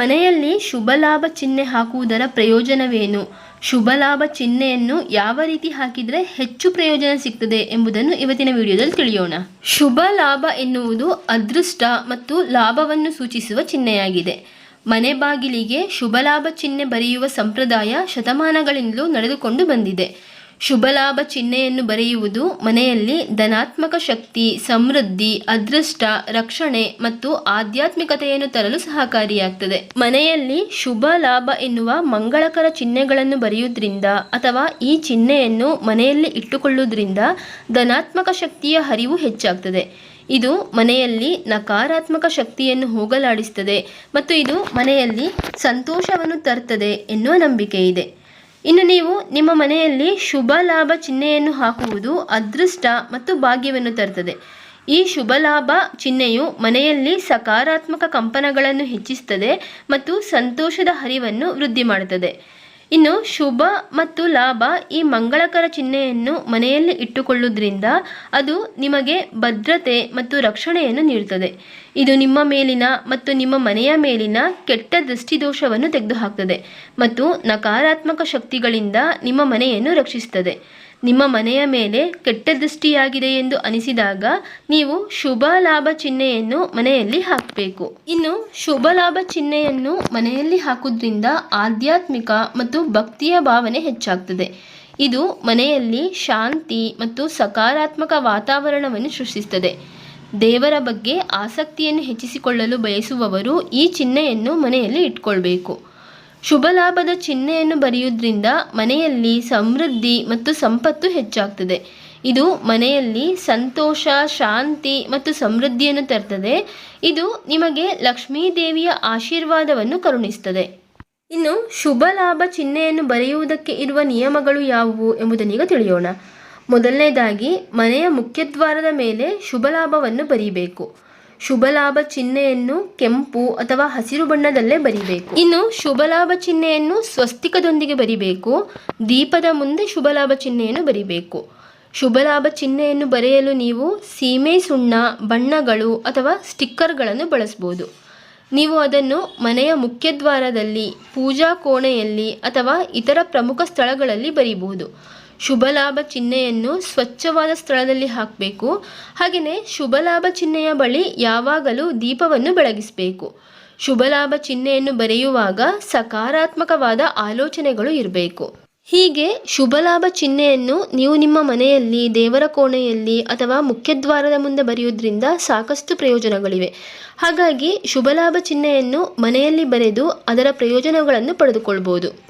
ಮನೆಯಲ್ಲಿ ಶುಭ ಲಾಭ ಚಿಹ್ನೆ ಹಾಕುವುದರ ಪ್ರಯೋಜನವೇನು? ಶುಭ ಲಾಭ ಚಿಹ್ನೆಯನ್ನು ಯಾವ ರೀತಿ ಹಾಕಿದರೆ ಹೆಚ್ಚು ಪ್ರಯೋಜನ ಸಿಗ್ತದೆ ಎಂಬುದನ್ನು ಇವತ್ತಿನ ವಿಡಿಯೋದಲ್ಲಿ ತಿಳಿಯೋಣ. ಶುಭ ಲಾಭ ಎನ್ನುವುದು ಅದೃಷ್ಟ ಮತ್ತು ಲಾಭವನ್ನು ಸೂಚಿಸುವ ಚಿಹ್ನೆಯಾಗಿದೆ. ಮನೆ ಬಾಗಿಲಿಗೆ ಶುಭ ಲಾಭ ಚಿಹ್ನೆ ಬರೆಯುವ ಸಂಪ್ರದಾಯ ಶತಮಾನಗಳಿಂದಲೂ ನಡೆದುಕೊಂಡು ಬಂದಿದೆ. ಶುಭಲಾಭ ಚಿಹ್ನೆಯನ್ನು ಬರೆಯುವುದು ಮನೆಯಲ್ಲಿ ಧನಾತ್ಮಕ ಶಕ್ತಿ, ಸಮೃದ್ಧಿ, ಅದೃಷ್ಟ, ರಕ್ಷಣೆ ಮತ್ತು ಆಧ್ಯಾತ್ಮಿಕತೆಯನ್ನು ತರಲು ಸಹಕಾರಿಯಾಗ್ತದೆ. ಮನೆಯಲ್ಲಿ ಶುಭ ಲಾಭ ಎನ್ನುವ ಮಂಗಳಕರ ಚಿಹ್ನೆಗಳನ್ನು ಬರೆಯುವುದರಿಂದ ಅಥವಾ ಈ ಚಿಹ್ನೆಯನ್ನು ಮನೆಯಲ್ಲಿ ಇಟ್ಟುಕೊಳ್ಳುವುದರಿಂದ ಧನಾತ್ಮಕ ಶಕ್ತಿಯ ಹರಿವು ಹೆಚ್ಚಾಗ್ತದೆ. ಇದು ಮನೆಯಲ್ಲಿ ನಕಾರಾತ್ಮಕ ಶಕ್ತಿಯನ್ನು ಹೋಗಲಾಡಿಸ್ತದೆ ಮತ್ತು ಇದು ಮನೆಯಲ್ಲಿ ಸಂತೋಷವನ್ನು ತರ್ತದೆ ಎನ್ನುವ ನಂಬಿಕೆ ಇದೆ ಇನ್ನು ನೀವು ನಿಮ್ಮ ಮನೆಯಲ್ಲಿ ಶುಭ ಲಾಭ ಚಿಹ್ನೆಯನ್ನು ಹಾಕುವುದು ಅದೃಷ್ಟ ಮತ್ತು ಭಾಗ್ಯವನ್ನು ತರುತ್ತದೆ. ಈ ಶುಭ ಲಾಭ ಚಿಹ್ನೆಯು ಮನೆಯಲ್ಲಿ ಸಕಾರಾತ್ಮಕ ಕಂಪನಗಳನ್ನು ಹೆಚ್ಚಿಸುತ್ತದೆ ಮತ್ತು ಸಂತೋಷದ ಹರಿವನ್ನು ವೃದ್ಧಿ ಮಾಡುತ್ತದೆ ಇನ್ನು ಶುಭ ಮತ್ತು ಲಾಭ ಈ ಮಂಗಳಕರ ಚಿಹ್ನೆಯನ್ನು ಮನೆಯಲ್ಲಿ ಇಟ್ಟುಕೊಳ್ಳುವುದರಿಂದ ಅದು ನಿಮಗೆ ಭದ್ರತೆ ಮತ್ತು ರಕ್ಷಣೆಯನ್ನು ನೀಡುತ್ತದೆ. ಇದು ನಿಮ್ಮ ಮೇಲಿನ ಮತ್ತು ನಿಮ್ಮ ಮನೆಯ ಮೇಲಿನ ಕೆಟ್ಟ ದೃಷ್ಟಿದೋಷವನ್ನು ತೆಗೆದುಹಾಕ್ತದೆ ಮತ್ತು ನಕಾರಾತ್ಮಕ ಶಕ್ತಿಗಳಿಂದ ನಿಮ್ಮ ಮನೆಯನ್ನು ರಕ್ಷಿಸುತ್ತದೆ. ನಿಮ್ಮ ಮನೆಯ ಮೇಲೆ ಕೆಟ್ಟ ದೃಷ್ಟಿಯಾಗಿದೆ ಎಂದು ಅನಿಸಿದಾಗ ನೀವು ಶುಭ ಲಾಭ ಚಿಹ್ನೆಯನ್ನು ಮನೆಯಲ್ಲಿ ಹಾಕಬೇಕು. ಇನ್ನು ಶುಭ ಲಾಭ ಚಿಹ್ನೆಯನ್ನು ಮನೆಯಲ್ಲಿ ಹಾಕುವುದರಿಂದ ಆಧ್ಯಾತ್ಮಿಕ ಮತ್ತು ಭಕ್ತಿಯ ಭಾವನೆ ಹೆಚ್ಚಾಗ್ತದೆ. ಇದು ಮನೆಯಲ್ಲಿ ಶಾಂತಿ ಮತ್ತು ಸಕಾರಾತ್ಮಕ ವಾತಾವರಣವನ್ನು ಸೃಷ್ಟಿಸುತ್ತದೆ. ದೇವರ ಬಗ್ಗೆ ಆಸಕ್ತಿಯನ್ನು ಹೆಚ್ಚಿಸಿಕೊಳ್ಳಲು ಬಯಸುವವರು ಈ ಚಿಹ್ನೆಯನ್ನು ಮನೆಯಲ್ಲಿ ಇಟ್ಕೊಳ್ಬೇಕು. ಶುಭ ಲಾಭದ ಚಿಹ್ನೆಯನ್ನು ಬರೆಯುವುದರಿಂದ ಮನೆಯಲ್ಲಿ ಸಮೃದ್ಧಿ ಮತ್ತು ಸಂಪತ್ತು ಹೆಚ್ಚಾಗ್ತದೆ. ಇದು ಮನೆಯಲ್ಲಿ ಸಂತೋಷ, ಶಾಂತಿ ಮತ್ತು ಸಮೃದ್ಧಿಯನ್ನು ತರ್ತದೆ. ಇದು ನಿಮಗೆ ಲಕ್ಷ್ಮೀ ದೇವಿಯ ಆಶೀರ್ವಾದವನ್ನು ಕರುಣಿಸ್ತದೆ. ಇನ್ನು ಶುಭ ಲಾಭ ಚಿಹ್ನೆಯನ್ನು ಬರೆಯುವುದಕ್ಕೆ ಇರುವ ನಿಯಮಗಳು ಯಾವುವು ಎಂಬುದನ್ನೀಗ ತಿಳಿಯೋಣ. ಮೊದಲನೇದಾಗಿ, ಮನೆಯ ಮುಖ್ಯದ್ವಾರದ ಮೇಲೆ ಶುಭ ಲಾಭವನ್ನು ಬರೀಬೇಕು. ಶುಭ ಲಾಭ ಚಿಹ್ನೆಯನ್ನು ಕೆಂಪು ಅಥವಾ ಹಸಿರು ಬಣ್ಣದಲ್ಲೇ ಬರಿಬೇಕು. ಇನ್ನು ಶುಭ ಲಾಭ ಚಿಹ್ನೆಯನ್ನು ಸ್ವಸ್ತಿಕದೊಂದಿಗೆ ಬರಿಬೇಕು. ದೀಪದ ಮುಂದೆ ಶುಭ ಲಾಭ ಚಿಹ್ನೆಯನ್ನು ಬರಿಬೇಕು. ಶುಭ ಲಾಭ ಚಿಹ್ನೆಯನ್ನು ಬರೆಯಲು ನೀವು ಸೀಮೆ ಸುಣ್ಣ, ಬಣ್ಣಗಳು ಅಥವಾ ಸ್ಟಿಕ್ಕರ್ಗಳನ್ನು ಬಳಸ್ಬೋದು. ನೀವು ಅದನ್ನು ಮನೆಯ ಮುಖ್ಯದ್ವಾರದಲ್ಲಿ, ಪೂಜಾ ಕೋಣೆಯಲ್ಲಿ ಅಥವಾ ಇತರ ಪ್ರಮುಖ ಸ್ಥಳಗಳಲ್ಲಿ ಬರೀಬಹುದು ಶುಭ ಲಾಭ ಚಿಹ್ನೆಯನ್ನು ಸ್ವಚ್ಛವಾದ ಸ್ಥಳದಲ್ಲಿ ಹಾಕಬೇಕು. ಹಾಗೆಯೇ ಶುಭ ಲಾಭ ಚಿಹ್ನೆಯ ಬಳಿ ಯಾವಾಗಲೂ ದೀಪವನ್ನು ಬೆಳಗಿಸಬೇಕು. ಶುಭ ಲಾಭ ಚಿಹ್ನೆಯನ್ನು ಬರೆಯುವಾಗ ಸಕಾರಾತ್ಮಕವಾದ ಆಲೋಚನೆಗಳು ಇರಬೇಕು. ಹೀಗೆ ಶುಭ ಲಾಭ ಚಿಹ್ನೆಯನ್ನು ನೀವು ನಿಮ್ಮ ಮನೆಯಲ್ಲಿ, ದೇವರ ಕೋಣೆಯಲ್ಲಿ ಅಥವಾ ಮುಖ್ಯದ್ವಾರದ ಮುಂದೆ ಬರೆಯುವುದರಿಂದ ಸಾಕಷ್ಟು ಪ್ರಯೋಜನಗಳಿವೆ. ಹಾಗಾಗಿ ಶುಭ ಲಾಭ ಚಿಹ್ನೆಯನ್ನು ಮನೆಯಲ್ಲಿ ಬರೆದು ಅದರ ಪ್ರಯೋಜನಗಳನ್ನು ಪಡೆದುಕೊಳ್ಬೋದು.